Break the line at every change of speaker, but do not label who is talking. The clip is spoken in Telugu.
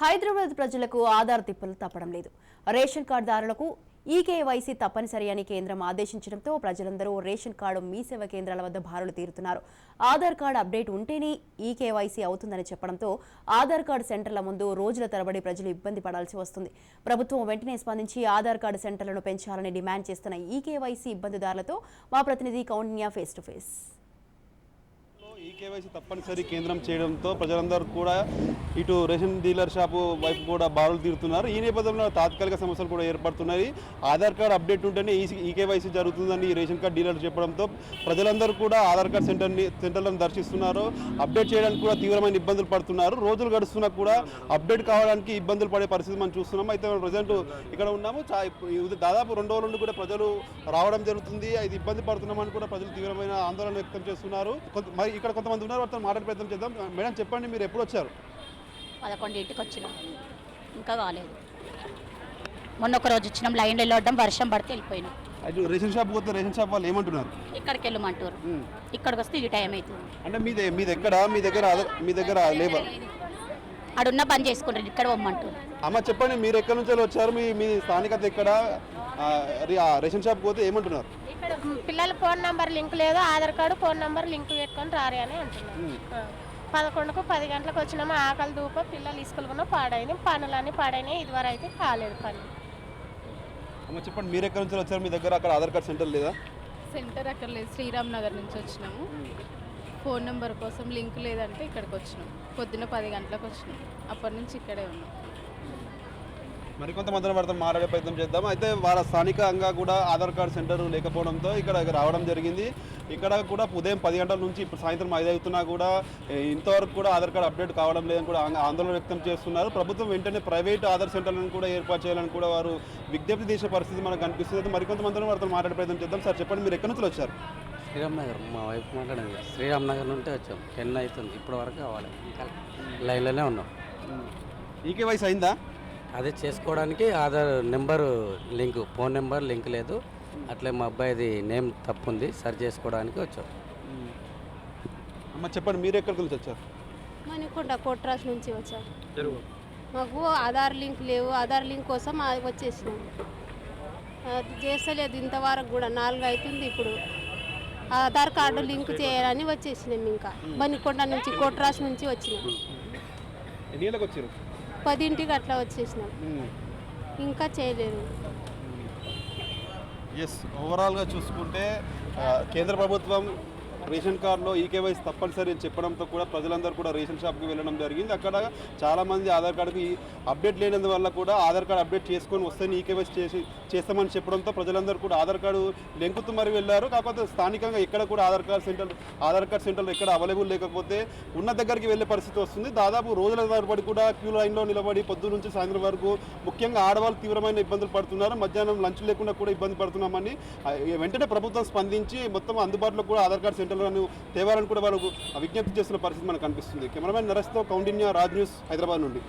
హైదరాబాద్ ప్రజలకు ఆధార్ తిప్పలు తప్పడం లేదు. రేషన్ కార్డుదారులకు ఈకేవైసీ తప్పనిసరి అని కేంద్రం ఆదేశించడంతో ప్రజలందరూ రేషన్ కార్డు మీ సేవ కేంద్రాల వద్ద బారులు తీరుతున్నారు. ఆధార్ కార్డు అప్డేట్ ఉంటేనే ఈకేవైసీ అవుతుందని చెప్పడంతో ఆధార్ కార్డు సెంటర్ల ముందు రోజుల తరబడి ప్రజలు ఇబ్బంది పడాల్సి వస్తుంది. ప్రభుత్వం వెంటనే స్పందించి ఆధార్ కార్డు సెంటర్లను పెంచాలని డిమాండ్ చేస్తున్న ఈకేవైసీ ఇబ్బందిదారులతో మా ప్రతినిధి Kaundinya face to face.
E KYC తప్పనిసరి కేంద్రం చేయడంతో ప్రజలందరూ కూడా ఇటు రేషన్ డీలర్ షాపు వైపు కూడా బారులు తీరుతున్నారు. ఈ నేపథ్యంలో తాత్కాలిక సమస్యలు కూడా ఏర్పడుతున్నాయి. ఆధార్ కార్డు అప్డేట్ ఉంటేనే ఈ ఈ కేవైసీ జరుగుతుందని రేషన్ కార్డు డీలర్ చెప్పడంతో ప్రజలందరూ కూడా ఆధార్ కార్డు సెంటర్ని సెంటర్లను దర్శిస్తున్నారు. అప్డేట్ చేయడానికి కూడా తీవ్రమైన ఇబ్బందులు పడుతున్నారు. రోజులు గడుస్తున్నా కూడా అప్డేట్ కావడానికి ఇబ్బందులు పడే పరిస్థితి మనం చూస్తున్నాం. అయితే మనం ప్రజెంట్ ఇక్కడ ఉన్నాము. చా- ఇప్పుడు దాదాపు రెండు రోజుల నుండి కూడా ప్రజలు రావడం జరుగుతుంది. ఇది ఇబ్బంది పడుతున్నామని కూడా ప్రజలు తీవ్రమైన ఆందోళన వ్యక్తం చేస్తున్నారు. మరి ఇక్కడ కొంతమంది ఉన్నారు వారితో మాట్లాడే ప్రయత్నం చేద్దాం. మేడం చెప్పండి మీరు ఎప్పుడు వచ్చారు?
పదకొండింటికి వచ్చినాం. ఇంకా కాలేదు. మొన్న ఒక రోజు వచ్చినాం లైన్లో వెళ్ళొద్దాం వర్షం పడితే వెళ్ళిపోయినాం.
అయితే రేషన్ షాప్ పోతే రేషన్ షాప్ వాళ్ళు ఏమంటున్నారు?
ఇక్కడికి వెళ్ళమంటారు ఇక్కడికి వస్తే ఈ టైం అవుతుంది.
అంటే మీ దే- మీ దగ్గర మీ దగ్గర మీ దగ్గర లేబర్?
ఆడున్న పని చేసుకుంటారు ఇక్కడ పొమ్మంటారు
అమ్మ చెప్పండి మీరు ఎక్కడి నుంచి వచ్చారు? మీ మీ స్థానికత ఎక్కడ? ఆ, రి- ఆ రేషన్ షాప్ పోతే ఏమంటున్నారు?
పిల్లల ఫోన్ నంబర్ లింక్ లేదు Aadhaar card phone number link పెట్టుకొని రారే అని అంటున్నారు ఆ. పదకొండుకు పది గంటలకు వచ్చినాము ఆకలి దూప పిల్లలు ఇసుకలుకున్న పాడైంది పనులన్నీ పాడైనాయి ఇదివరకు అయితే కాలేదు పని.
అమ్మ చెప్పండి మీరు ఎక్కడి నుంచి వచ్చారు? మీ దగ్గర అక్కడ ఆధార్ కార్డ్ సెంటర్ లేదా?
సెంటర్ అక్కడ లేదు శ్రీరామ్ నగర్ నుంచి వచ్చినాము. ఫోన్ నెంబర్ కోసం లింక్ లేదంటే ఇక్కడికి వచ్చినాం. పొద్దున పది గంటలకు వచ్చినాం. అప్పటి నుంచి ఇక్కడే ఉన్నాం.
మరికొంతమందిని వారితో మాట్లాడే ప్రయత్నం చేద్దాం. అయితే వాళ్ళ స్థానికంగా కూడా ఆధార్ కార్డ్ సెంటర్ లేకపోవడంతో ఇక్కడ రావడం జరిగింది. ఇక్కడ కూడా ఉదయం పది గంటల నుంచి ఇప్పుడు సాయంత్రం ఐదు అవుతున్నా కూడా ఇంతవరకు కూడా ఆధార్ కార్డ్ అప్డేట్ కావడం లేదని కూడా ఆంద- ఆందోళన వ్యక్తం చేస్తున్నారు. ప్రభుత్వం వెంటనే ప్రైవేట్ ఆధార్ సెంటర్లను కూడా ఏర్పాటు చేయాలని కూడా వారు విజ్ఞప్తి చేసే పరిస్థితి మనకు కనిపిస్తుంది. అయితే మరికొంతమందిని వారితో మాట్లాడే ప్రయత్నం చేద్దాం. సార్ చెప్పండి మీరు ఎక్కడి నుంచి వచ్చారు?
శ్రీరామ్ నగర్ మా వైఫ్ మాట్లాడింది శ్రీరామ్ నగర్ నుండి వచ్చాం. టెన్ అవుతుంది. ఇప్పటి వరకు కావాలి. ఇంకా లైన్లోనే ఉన్నాం.
ఈకే వయసు అయిందా?
అదే చేసుకోవడానికి Aadhaar number link phone number link లేదు. అట్లే మా అబ్బాయిది నేమ్ తప్పు ఉంది సరి చేసుకోవడానికి వచ్చాం.
అమ్మ చెప్పండి మీరు ఎక్కడికి నుంచి వచ్చారు?
మణికొండ కోట్రాస్ నుంచి వచ్చాం. మాకు ఆధార్ లింక్ లేవు ఆధార్ లింక్ కోసం వచ్చేసినాం. అది చేస్తలేదు ఇంతవరకు కూడా నాలుగు అవుతుంది ఇప్పుడు. ఆధార్ కార్డు లింక్ చేయాలని వచ్చేసినాం ఇంకా. మణికొండ నుంచి కోట్రాస్ నుంచి వచ్చినాం.
ఎన్ని వచ్చారు?
పదింటికి అట్లా వచ్చేసినాం. ఇంకా చేయలేదు.
ఎస్ ఓవరాల్గా చూసుకుంటే కేంద్ర ప్రభుత్వం రేషన్ కార్డులో ఈకేవైసీ తప్పనిసరి అని చెప్పడంతో కూడా ప్రజలందరూ కూడా రేషన్ షాప్కి వెళ్ళడం జరిగింది. అక్కడ చాలామంది ఆధార్ కార్డుకి అప్డేట్ లేనందువల్ల కూడా ఆధార్ కార్డు అప్డేట్ చేసుకొని వస్తే ఈకేవైసీ చేసి చేస్తామని చెప్పడంతో ప్రజలందరూ కూడా ఆధార్ కార్డు లెంకుతూ మరి వెళ్ళారు. కాకపోతే స్థానికంగా ఎక్కడ కూడా Aadhaar card centre Aadhaar card సెంటర్లు ఎక్కడ అవైలబుల్ లేకపోతే ఉన్న దగ్గరికి వెళ్ళే పరిస్థితి వస్తుంది. దాదాపు రోజుల తరబడి కూడా క్యూ లైన్లో నిలబడి పొద్దు నుంచి సాయంత్రం వరకు ముఖ్యంగా ఆడవాళ్ళు తీవ్రమైన ఇబ్బందులు పడుతున్నారు. మధ్యాహ్నం లంచ్ లేకుండా కూడా ఇబ్బంది పడుతున్నామని వెంటనే ప్రభుత్వం స్పందించి మొత్తం అందుబాటులో కూడా ఆధార్ కార్డు సెంటర్లను తేవాలని కూడా వాళ్ళు విజ్ఞప్తి చేస్తున్న పరిస్థితి మనకు కనిపిస్తుంది. కెమెరామెన్ నరస్తో కౌండిన్య రాజ్ న్యూస్ హైదరాబాద్ నుండి.